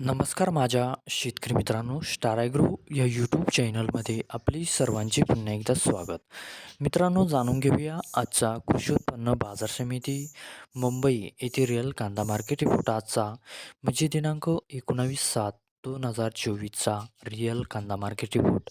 नमस्कार माझ्या शेतकरी मित्रांनो स्टारायग्रो या यूट्यूब चॅनलमध्ये आपली सर्वांचे पुन्हा एकदा स्वागत. मित्रांनो जाणून घेऊया आजचा कृषी उत्पन्न बाजार समिती मुंबई येथे रिअल कांदा मार्केट रिपोर्ट आजचा. म्हणजे दिनांक एकोणावीस सात दोन हजार चोवीसचा रिअल कांदा मार्केट रिपोर्ट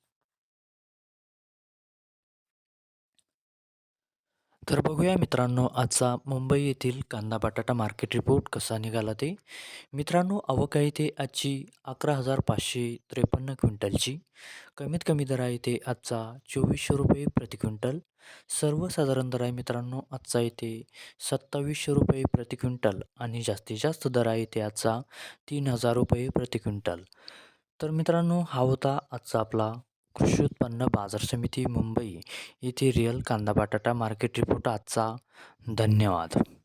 तर बघूया मित्रांनो आजचा मुंबई येथील कांदा बटाटा मार्केट रिपोर्ट कसा निघाला ते. मित्रांनो आवक आहे ते आजची अकरा हजार पाचशे त्रेपन्न क्विंटलची. कमीत कमी दर आहे ते आजचा चोवीसशे रुपये प्रति क्विंटल. सर्वसाधारण दर आहे मित्रांनो आजचा येते सत्तावीसशे रुपये प्रति क्विंटल आणि जास्तीत जास्त दर आहे ते आजचा तीन हजार रुपये प्रति क्विंटल. तर मित्रांनो हा होता आजचा आपला कृषी उत्पन्न बाजार समिती मुंबई येथे रिअल कांदा बटाटा मार्केट रिपोर्ट. आजचा धन्यवाद.